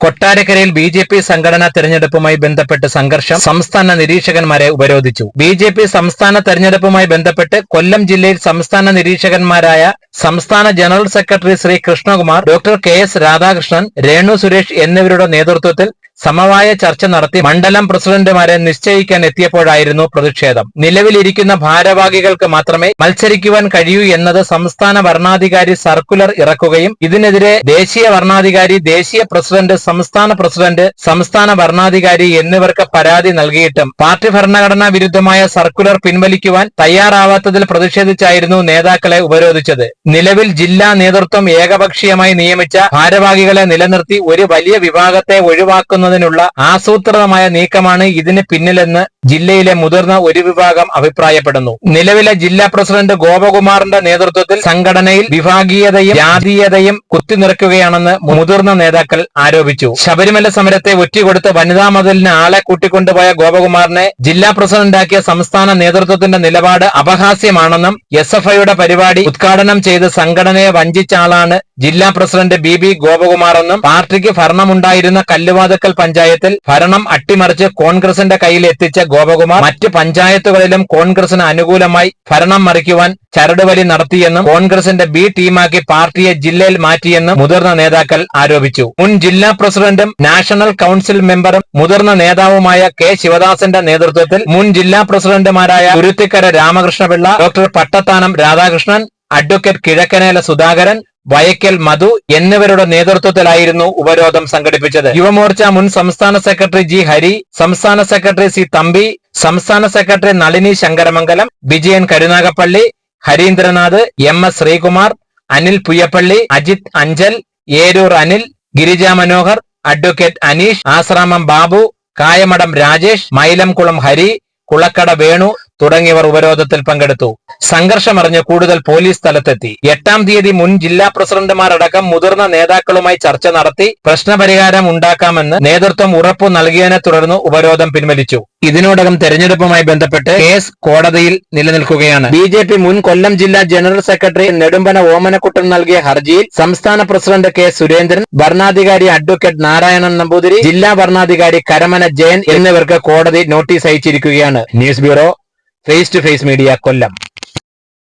കൊട്ടാരക്കരയിൽ B J P സംഘടനാ തെരഞ്ഞെടുപ്പുമായി ബന്ധപ്പെട്ട് സംഘർഷം സംസ്ഥാന നിരീക്ഷകന്മാരെ ഉപരോധിച്ചു. ബി ജെ പി സംസ്ഥാന തെരഞ്ഞെടുപ്പുമായി ബന്ധപ്പെട്ട് കൊല്ലം ജില്ലയിൽ സംസ്ഥാന നിരീക്ഷകന്മാരായ സംസ്ഥാന general secretary Shri Krishnakumar doctor K S Radhakrishnan Renu Suresh എന്നിവരുടെ നേതൃത്വത്തിൽ സമവായ ചർച്ച നടത്തി മണ്ഡലം പ്രസിഡന്റുമാരെ നിശ്ചയിക്കാൻ എത്തിയപ്പോഴായിരുന്നു പ്രതിഷേധം. നിലവിലിരിക്കുന്ന ഭാരവാഹികൾക്ക് മാത്രമേ മത്സരിക്കുവാൻ കഴിയൂ എന്നത് സംസ്ഥാന ഭരണാധികാരി സർക്കുലർ ഇറക്കുകയും ഇതിനെതിരെ ദേശീയ ഭരണാധികാരി ദേശീയ പ്രസിഡന്റ് സംസ്ഥാന പ്രസിഡന്റ് സംസ്ഥാന ഭരണാധികാരി എന്നിവർക്ക് പരാതി നൽകിയിട്ടും പാർട്ടി ഭരണഘടനാ വിരുദ്ധമായ സർക്കുലർ പിൻവലിക്കുവാൻ തയ്യാറാവാത്തതിൽ പ്രതിഷേധിച്ചായിരുന്നു നേതാക്കളെ ഉപരോധിച്ചത്. നിലവിൽ ജില്ലാ നേതൃത്വം ഏകപക്ഷീയമായി നിയമിച്ച ഭാരവാഹികളെ നിലനിർത്തി ഒരു വലിയ വിഭാഗത്തെ ഒഴിവാക്കുന്നതിനുള്ള ആസൂത്രിതമായ നീക്കമാണ് ഇതിന് പിന്നിലെന്ന് ജില്ലയിലെ മുതിർന്ന ഒരു വിഭാഗം അഭിപ്രായപ്പെടുന്നു. നിലവിലെ ജില്ലാ പ്രസിഡന്റ് ഗോപകുമാറിന്റെ നേതൃത്വത്തിൽ സംഘടനയിൽ വിഭാഗീയതയും ജാതീയതയും കുത്തിനിറക്കുകയാണെന്ന് മുതിർന്ന നേതാക്കൾ ആരോപിച്ചു. ശബരിമല സമരത്തെ ഒറ്റിക്കൊടുത്ത് വനിതാ മതിലിന് ആളെ കൂട്ടിക്കൊണ്ടുപോയ ഗോപകുമാറിനെ ജില്ലാ പ്രസിഡന്റാക്കിയ സംസ്ഥാന നേതൃത്വത്തിന്റെ നിലപാട് അപഹാസ്യമാണെന്നും എസ് പരിപാടി ഉദ്ഘാടനം ചെയ്ത് സംഘടനയെ വഞ്ചിച്ച ആളാണ് ജില്ലാ പ്രസിഡന്റ് ബി ബി ഗോപകുമാറെന്നും പാർട്ടിക്ക് ഭരണമുണ്ടായിരുന്ന കല്ലുവാതക്കൽ പഞ്ചായത്തിൽ ഭരണം അട്ടിമറിച്ച് കോൺഗ്രസിന്റെ കയ്യിൽ എത്തിച്ച ഗോപകുമാർ മറ്റ് പഞ്ചായത്തുകളിലും കോൺഗ്രസിന് അനുകൂലമായി ഭരണം മറിക്കുവാൻ ചരടുവലി നടത്തിയെന്നും കോൺഗ്രസിന്റെ ബി ടീമാക്കി പാർട്ടിയെ ജില്ലയിൽ മാറ്റിയെന്നും മുതിർന്ന നേതാക്കൾ ആരോപിച്ചു. മുൻ ജില്ലാ പ്രസിഡന്റും നാഷണൽ കൌൺസിൽ മെമ്പറും മുതിർന്ന നേതാവുമായ കെ ശിവദാസന്റെ നേതൃത്വത്തിൽ മുൻ ജില്ലാ പ്രസിഡന്റുമാരായ കുരുത്തിക്കര രാമകൃഷ്ണപിള്ള ഡോക്ടർ പട്ടത്താനം രാധാകൃഷ്ണൻ അഡ്വക്കേറ്റ് കിഴക്കനേല സുധാകരൻ വയക്കൽ മധു എന്നിവരുടെ നേതൃത്വത്തിലായിരുന്നു ഉപരോധം സംഘടിപ്പിച്ചത്. യുവമോർച്ച മുൻ സംസ്ഥാന സെക്രട്ടറി ജി ഹരി സംസ്ഥാന സെക്രട്ടറി സി തമ്പി സംസ്ഥാന secretary Nalini Sankaramangalam Vijayan Karunagappally Harindranath M S Sreekumar Anil Puyyappally Ajith Anchal Eroor Anil Girija Manohar advocate Aneesh Asramam Babu Kayamadam Rajesh Mylamkulam Hari Kulakkada Venu തുടങ്ങിയവർ ഉപരോധത്തിൽ പങ്കെടുത്തു. സംഘർഷമറിഞ്ഞ് കൂടുതൽ police സ്ഥലത്തെത്തി. എട്ടാം തീയതി മുൻ ജില്ലാ പ്രസിഡന്റുമാരടക്കം മുതിർന്ന നേതാക്കളുമായി ചർച്ച നടത്തി പ്രശ്നപരിഹാരം ഉണ്ടാക്കാമെന്ന് നേതൃത്വം ഉറപ്പു നൽകിയതിനെ തുടർന്ന് ഉപരോധം പിൻവലിച്ചു. ഇതിനോടകം തെരഞ്ഞെടുപ്പുമായി ബന്ധപ്പെട്ട് കേസ് കോടതിയിൽ നിലനിൽക്കുകയാണ്. ബി ജെ പി മുൻ കൊല്ലം ജില്ലാ ജനറൽ സെക്രട്ടറി നെടുമ്പന ഓമനക്കുട്ടൻ നൽകിയ ഹർജിയിൽ സംസ്ഥാന പ്രസിഡന്റ് കെ സുരേന്ദ്രൻ ഭരണാധികാരി അഡ്വക്കേറ്റ് നാരായണൻ നമ്പൂതിരി ജില്ലാ ഭരണാധികാരി കരമന ജയൻ എന്നിവർക്ക് കോടതി notice അയച്ചിരിക്കുകയാണ്. News bureau face to face media Kollam.